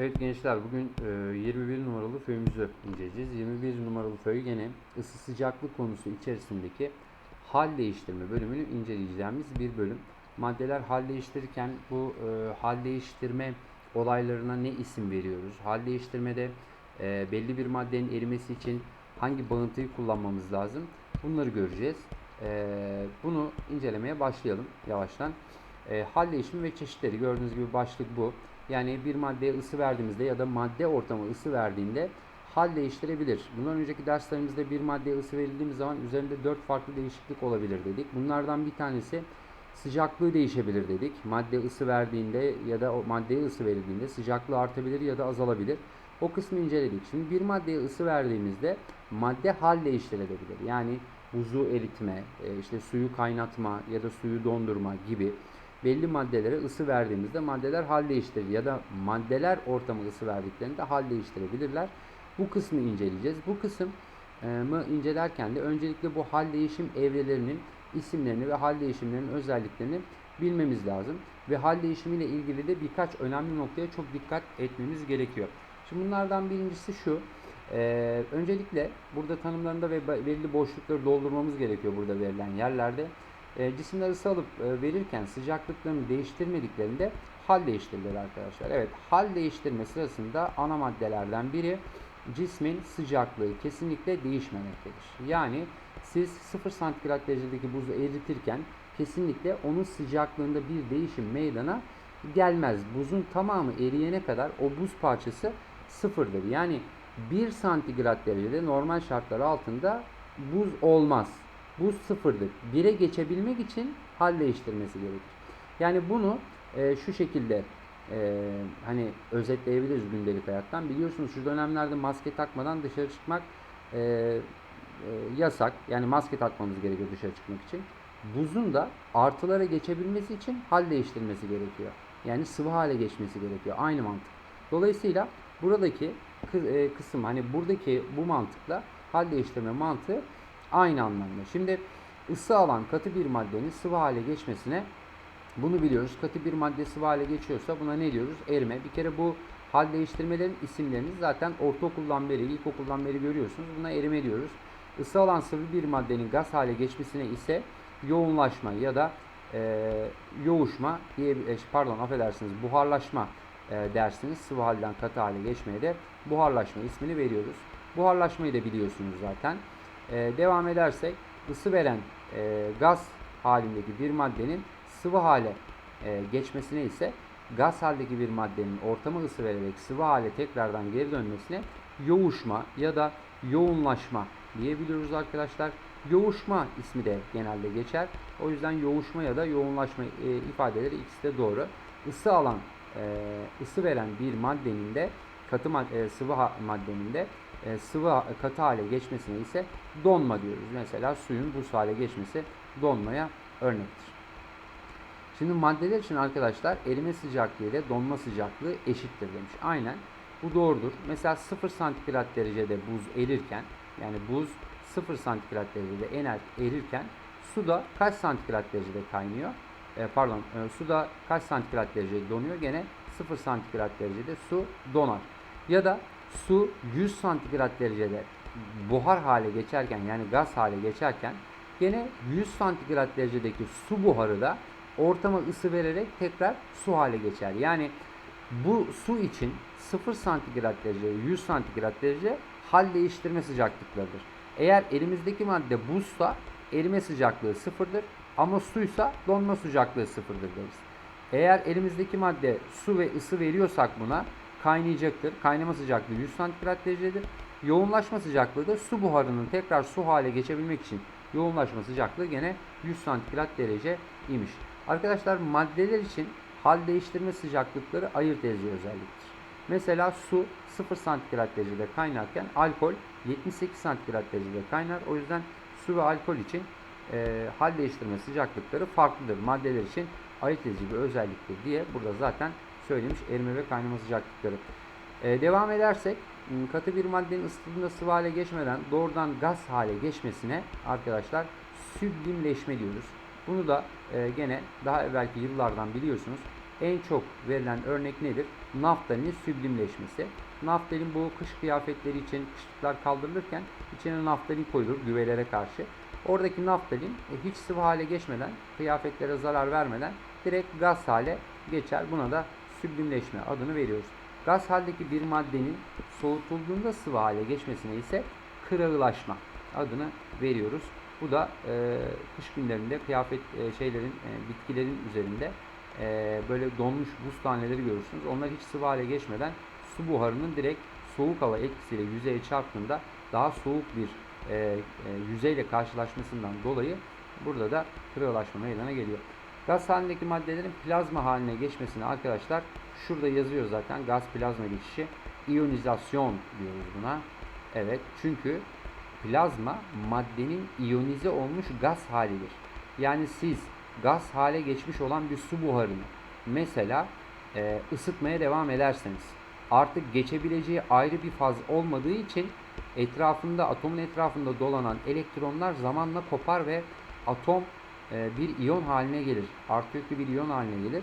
Evet gençler bugün e, 21 numaralı föyümüzü inceleyeceğiz. 21 numaralı föy gene ısı sıcaklık konusu içerisindeki hal değiştirme bölümünü inceleyeceğimiz bir bölüm. Maddeler hal değiştirirken bu e, hal değiştirme olaylarına ne isim veriyoruz? Hal değiştirmede e, belli bir maddenin erimesi için hangi bağıntıyı kullanmamız lazım? Bunları göreceğiz. E, bunu incelemeye başlayalım yavaştan. E, hal değişimi ve çeşitleri gördüğünüz gibi başlık bu. Yani bir maddeye ısı verdiğimizde ya da madde ortama ısı verdiğinde hal değiştirebilir. Bundan önceki derslerimizde bir maddeye ısı verildiğimiz zaman üzerinde dört farklı değişiklik olabilir dedik. Bunlardan bir tanesi sıcaklığı değişebilir dedik. Madde ısı verdiğinde ya da o maddeye ısı verildiğinde sıcaklığı artabilir ya da azalabilir. O kısmı inceledik. Şimdi bir maddeye ısı verdiğimizde madde hal değiştirebilir. Yani buzu eritme, e, işte suyu kaynatma ya da suyu dondurma gibi belli maddelere ısı verdiğimizde maddeler hal değiştirir ya da maddeler ortama ısı verdiklerinde hal değiştirebilirler. Bu kısmı inceleyeceğiz. Bu kısmı incelerken de öncelikle bu hal değişim evrelerinin isimlerini ve hal değişimlerinin özelliklerini bilmemiz lazım. Ve hal değişimiyle ilgili de birkaç önemli noktaya çok dikkat etmemiz gerekiyor. Şimdi bunlardan birincisi şu. Ee, öncelikle burada tanımlarında ve belli boşlukları doldurmamız gerekiyor burada verilen yerlerde. E, cisimler ısı alıp e, verirken sıcaklıklarını değiştirmediklerinde hal değiştirirler arkadaşlar. Evet hal değiştirme sırasında ana maddelerden biri cismin sıcaklığı kesinlikle değişmemektedir. Yani siz 0 santigrat derecedeki buzu eritirken kesinlikle onun sıcaklığında bir değişim meydana gelmez. Buzun tamamı eriyene kadar o buz parçası sıfırdır. Yani 1 santigrat derecede normal şartlar altında buz olmaz bu sıfırdır. 1'e geçebilmek için hal değiştirmesi gerekir. Yani bunu e, şu şekilde e, hani özetleyebiliriz gündelik hayattan. Biliyorsunuz şu dönemlerde maske takmadan dışarı çıkmak e, e, yasak. Yani maske takmamız gerekiyor dışarı çıkmak için. Buzun da artılara geçebilmesi için hal değiştirmesi gerekiyor. Yani sıvı hale geçmesi gerekiyor. Aynı mantık. Dolayısıyla buradaki e, kısım hani buradaki bu mantıkla hal değiştirme mantığı Aynı anlamda. Şimdi ısı alan katı bir maddenin sıvı hale geçmesine bunu biliyoruz. Katı bir madde sıvı hale geçiyorsa buna ne diyoruz? Erime. Bir kere bu hal değiştirmelerin isimlerini zaten ortaokuldan beri, ilkokuldan beri görüyorsunuz. Buna erime diyoruz. Isı alan sıvı bir maddenin gaz hale geçmesine ise yoğunlaşma ya da e, yoğuşma diye e, pardon affedersiniz buharlaşma e, dersiniz. Sıvı halden katı hale geçmeye de buharlaşma ismini veriyoruz. Buharlaşmayı da biliyorsunuz zaten. Ee, devam edersek ısı veren e, gaz halindeki bir maddenin sıvı hale e, geçmesine ise gaz haldeki bir maddenin ortama ısı vererek sıvı hale tekrardan geri dönmesine yoğuşma ya da yoğunlaşma diyebiliyoruz arkadaşlar. Yoğuşma ismi de genelde geçer. O yüzden yoğuşma ya da yoğunlaşma e, ifadeleri ikisi de doğru. Isı alan, e, ısı veren bir maddenin de katı e, sıvı maddenin de e, sıvı katı hale geçmesine ise donma diyoruz. Mesela suyun buz hale geçmesi donmaya örnektir. Şimdi maddeler için arkadaşlar erime sıcaklığı ile donma sıcaklığı eşittir demiş. Aynen bu doğrudur. Mesela 0 santigrat derecede buz erirken yani buz 0 santigrat derecede ener, erirken suda kaç santigrat derecede kaynıyor? E, pardon e, suda kaç santigrat derecede donuyor? Gene 0 santigrat derecede su donar. Ya da su 100 santigrat derecede buhar hale geçerken yani gaz hale geçerken gene 100 santigrat derecedeki su buharı da ortama ısı vererek tekrar su hale geçer. Yani bu su için 0 santigrat derece 100 santigrat derece hal değiştirme sıcaklıklarıdır. Eğer elimizdeki madde buzsa erime sıcaklığı sıfırdır ama suysa donma sıcaklığı sıfırdır deriz. Eğer elimizdeki madde su ve ısı veriyorsak buna kaynayacaktır. Kaynama sıcaklığı 100 santigrat derecedir. Yoğunlaşma sıcaklığı da su buharının tekrar su hale geçebilmek için yoğunlaşma sıcaklığı gene 100 santigrat derece imiş. Arkadaşlar maddeler için hal değiştirme sıcaklıkları ayırt edici özelliktir. Mesela su 0 santigrat derecede kaynarken alkol 78 santigrat derecede kaynar. O yüzden su ve alkol için e, hal değiştirme sıcaklıkları farklıdır. Maddeler için ayırt edici bir özelliktir diye burada zaten söylemiş erime ve kaynama sıcaklıkları. Ee, devam edersek ıı, katı bir maddenin ısıtıldığında sıvı hale geçmeden doğrudan gaz hale geçmesine arkadaşlar süblimleşme diyoruz. Bunu da e, gene daha evvelki yıllardan biliyorsunuz. En çok verilen örnek nedir? Naftalinin süblimleşmesi. Naftalin bu kış kıyafetleri için kışlıklar kaldırılırken içine naftalin koyulur güvelere karşı. Oradaki naftalin e, hiç sıvı hale geçmeden, kıyafetlere zarar vermeden direkt gaz hale geçer. Buna da süblimleşme adını veriyoruz. Gaz haldeki bir maddenin soğutulduğunda sıvı hale geçmesine ise kırağılaşma adını veriyoruz. Bu da e, kış günlerinde kıyafet e, şeylerin e, bitkilerin üzerinde e, böyle donmuş buz taneleri görürsünüz. Onlar hiç sıvı hale geçmeden su buharının direkt soğuk hava etkisiyle yüzeye çarptığında daha soğuk bir e, e, yüzeyle karşılaşmasından dolayı burada da kırılaşma meydana geliyor. Gaz halindeki maddelerin plazma haline geçmesini arkadaşlar şurada yazıyor zaten gaz plazma geçişi iyonizasyon diyoruz buna. Evet çünkü plazma maddenin iyonize olmuş gaz halidir. Yani siz gaz hale geçmiş olan bir su buharını mesela e, ısıtmaya devam ederseniz artık geçebileceği ayrı bir faz olmadığı için etrafında atomun etrafında dolanan elektronlar zamanla kopar ve atom e, bir iyon haline gelir. Artı yüklü bir iyon haline gelir.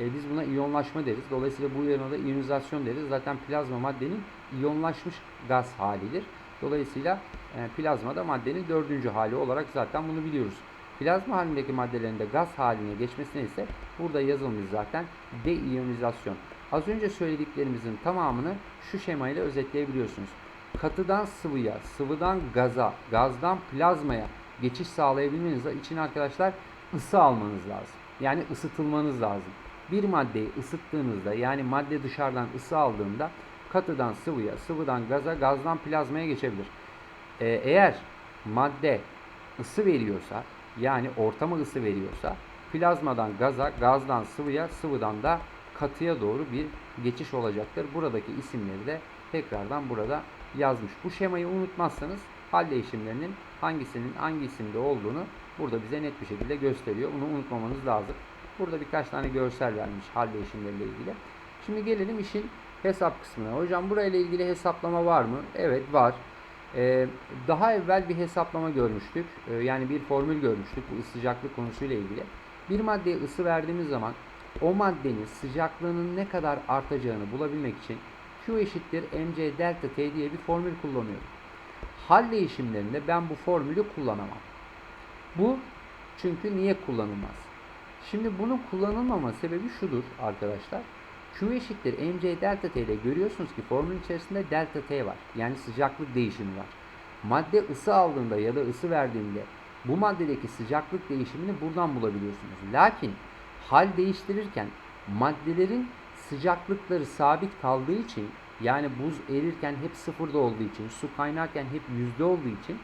E, biz buna iyonlaşma deriz. Dolayısıyla bu yerine de iyonizasyon deriz. Zaten plazma maddenin iyonlaşmış gaz halidir. Dolayısıyla e, plazma da maddenin dördüncü hali olarak zaten bunu biliyoruz. Plazma halindeki maddelerin de gaz haline geçmesine ise burada yazılmış zaten deiyonizasyon. Az önce söylediklerimizin tamamını şu şemayla özetleyebiliyorsunuz. Katıdan sıvıya, sıvıdan gaza, gazdan plazmaya geçiş sağlayabilmeniz için arkadaşlar ısı almanız lazım. Yani ısıtılmanız lazım. Bir maddeyi ısıttığınızda yani madde dışarıdan ısı aldığında katıdan sıvıya, sıvıdan gaza, gazdan plazmaya geçebilir. Ee, eğer madde ısı veriyorsa yani ortama ısı veriyorsa plazmadan gaza, gazdan sıvıya, sıvıdan da katıya doğru bir geçiş olacaktır. Buradaki isimleri de tekrardan burada yazmış. Bu şemayı unutmazsanız hal değişimlerinin hangisinin hangi isimde olduğunu burada bize net bir şekilde gösteriyor. Bunu unutmamanız lazım. Burada birkaç tane görsel vermiş hal değişimleriyle ilgili. Şimdi gelelim işin hesap kısmına. Hocam burayla ilgili hesaplama var mı? Evet var. Ee, daha evvel bir hesaplama görmüştük. Ee, yani bir formül görmüştük bu sıcaklık konusuyla ilgili. Bir maddeye ısı verdiğimiz zaman o maddenin sıcaklığının ne kadar artacağını bulabilmek için Q eşittir mc delta T diye bir formül kullanıyorum. Hal değişimlerinde ben bu formülü kullanamam. Bu çünkü niye kullanılmaz? Şimdi bunun kullanılmama sebebi şudur arkadaşlar. Q eşittir mc delta t ile görüyorsunuz ki formülün içerisinde delta t var. Yani sıcaklık değişimi var. Madde ısı aldığında ya da ısı verdiğinde bu maddedeki sıcaklık değişimini buradan bulabiliyorsunuz. Lakin hal değiştirirken maddelerin sıcaklıkları sabit kaldığı için yani buz erirken hep sıfırda olduğu için, su kaynarken hep yüzde olduğu için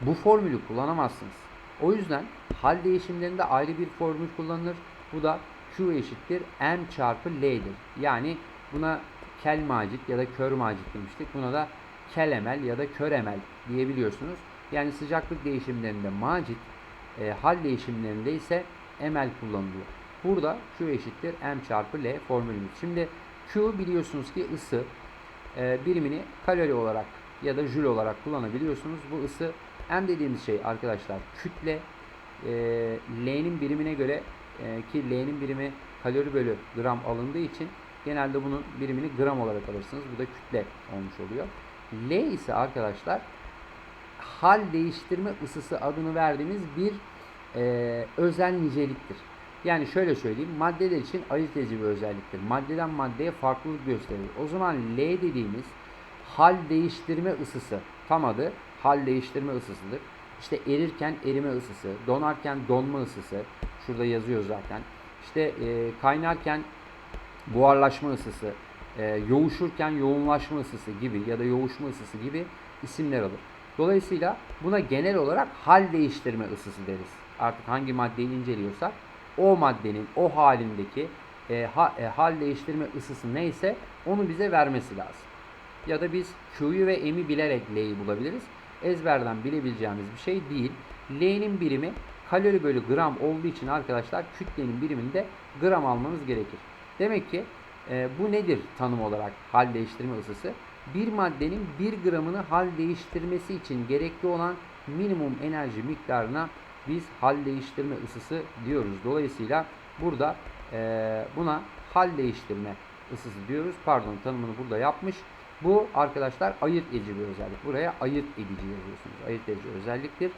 bu formülü kullanamazsınız. O yüzden hal değişimlerinde ayrı bir formül kullanılır. Bu da Q eşittir M çarpı L'dir. Yani buna kel macit ya da kör macit demiştik. Buna da kel emel ya da kör emel diyebiliyorsunuz. Yani sıcaklık değişimlerinde macit, e, hal değişimlerinde ise emel kullanılıyor. Burada Q eşittir M çarpı L formülümüz. Şimdi Q biliyorsunuz ki ısı e, birimini kalori olarak ya da jül olarak kullanabiliyorsunuz. Bu ısı M dediğimiz şey arkadaşlar kütle e, L'nin birimine göre e, ki L'nin birimi kalori bölü gram alındığı için genelde bunun birimini gram olarak alırsınız. Bu da kütle olmuş oluyor. L ise arkadaşlar hal değiştirme ısısı adını verdiğimiz bir e, özel niceliktir. Yani şöyle söyleyeyim, maddeler için ayırt edici bir özelliktir. Maddeden maddeye farklılık gösterir. O zaman L dediğimiz hal değiştirme ısısı, tam adı hal değiştirme ısısıdır. İşte erirken erime ısısı, donarken donma ısısı, şurada yazıyor zaten. İşte e, kaynarken buharlaşma ısısı, e, yoğuşurken yoğunlaşma ısısı gibi ya da yoğuşma ısısı gibi isimler alır. Dolayısıyla buna genel olarak hal değiştirme ısısı deriz. Artık hangi maddeyi inceliyorsak o maddenin o halindeki e, ha, e, hal değiştirme ısısı neyse onu bize vermesi lazım. Ya da biz Q'yu ve M'i bilerek L'yi bulabiliriz. Ezberden bilebileceğimiz bir şey değil. L'nin birimi kalori bölü gram olduğu için arkadaşlar kütlenin biriminde gram almanız gerekir. Demek ki e, bu nedir tanım olarak hal değiştirme ısısı? Bir maddenin 1 gramını hal değiştirmesi için gerekli olan minimum enerji miktarına biz hal değiştirme ısısı diyoruz. Dolayısıyla burada Ee, buna hal değiştirme ısısı diyoruz. Pardon tanımını burada yapmış. Bu arkadaşlar ayırt edici bir özellik. Buraya ayırt edici yazıyorsunuz. Ayırt edici özelliktir.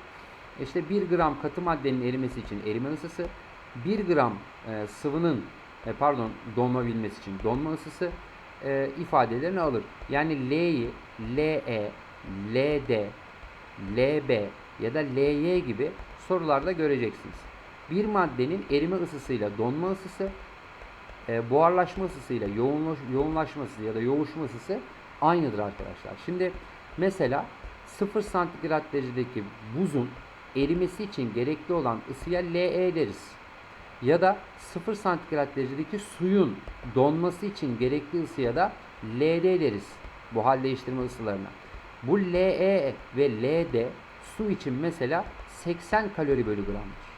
İşte 1 gram katı maddenin erimesi için erime ısısı, 1 gram e, sıvının e, pardon donma bilmesi için donma ısısı e, ifadelerini alır. Yani L'yi LE, LD, LB ya da LY gibi sorularda göreceksiniz. Bir maddenin erime ısısıyla donma ısısı, e, buharlaşma ısısıyla yoğunlaş, yoğunlaşma ısısı ya da yoğuşma ısısı aynıdır arkadaşlar. Şimdi mesela 0 santigrat derecedeki buzun erimesi için gerekli olan ısıya LE deriz. Ya da 0 santigrat derecedeki suyun donması için gerekli ısıya da LD deriz. Bu hal değiştirme ısılarına. Bu LE ve LD su için mesela 80 kalori bölü gramdır.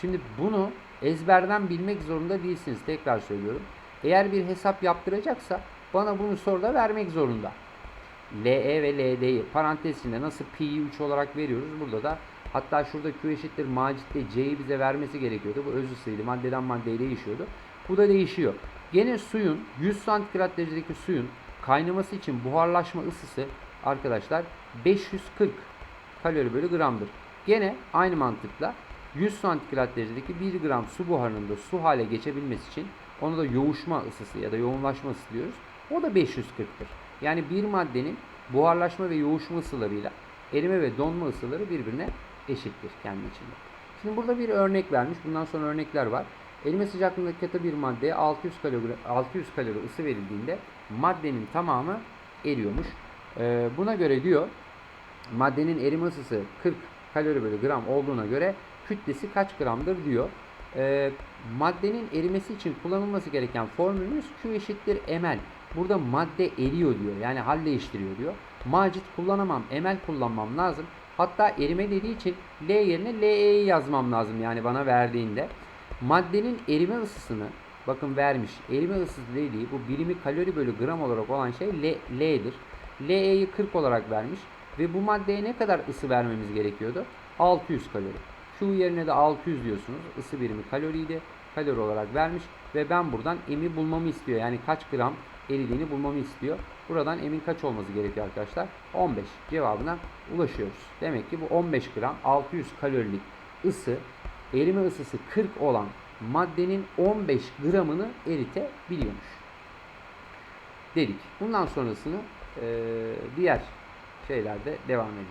Şimdi bunu ezberden bilmek zorunda değilsiniz. Tekrar söylüyorum. Eğer bir hesap yaptıracaksa bana bunu soruda vermek zorunda. LE ve LD'yi parantez nasıl P'yi 3 olarak veriyoruz. Burada da hatta şurada Q eşittir macitte C'yi bize vermesi gerekiyordu. Bu öz ısıydı. Maddeden maddeye değişiyordu. Bu da değişiyor. Gene suyun 100 santigrat derecedeki suyun kaynaması için buharlaşma ısısı arkadaşlar 540 kalori bölü gramdır. Gene aynı mantıkla 100 santigrat derecedeki 1 gram su buharının da su hale geçebilmesi için onu da yoğuşma ısısı ya da yoğunlaşma ısısı diyoruz. O da 540'tır. Yani bir maddenin buharlaşma ve yoğuşma ısılarıyla erime ve donma ısıları birbirine eşittir kendi içinde. Şimdi burada bir örnek vermiş. Bundan sonra örnekler var. Erime sıcaklığındaki katı bir maddeye 600 kalori, 600 kalori ısı verildiğinde maddenin tamamı eriyormuş. Ee, buna göre diyor maddenin erime ısısı 40 kalori bölü gram olduğuna göre kütlesi kaç gramdır diyor. Ee, maddenin erimesi için kullanılması gereken formülümüz Q eşittir ml. Burada madde eriyor diyor. Yani hal değiştiriyor diyor. Macit kullanamam. Ml kullanmam lazım. Hatta erime dediği için L yerine LE'yi yazmam lazım. Yani bana verdiğinde. Maddenin erime ısısını bakın vermiş. Erime ısısı dediği bu birimi kalori bölü gram olarak olan şey L, L'dir. LE'yi 40 olarak vermiş. Ve bu maddeye ne kadar ısı vermemiz gerekiyordu? 600 kalori. Q yerine de 600 diyorsunuz. Isı birimi kaloriydi. Kalori olarak vermiş. Ve ben buradan M'i bulmamı istiyor. Yani kaç gram eridiğini bulmamı istiyor. Buradan M'in kaç olması gerekiyor arkadaşlar? 15 cevabına ulaşıyoruz. Demek ki bu 15 gram 600 kalorilik ısı erime ısısı 40 olan maddenin 15 gramını eritebiliyormuş. Dedik. Bundan sonrasını eee, diğer şeylerde devam edeceğiz.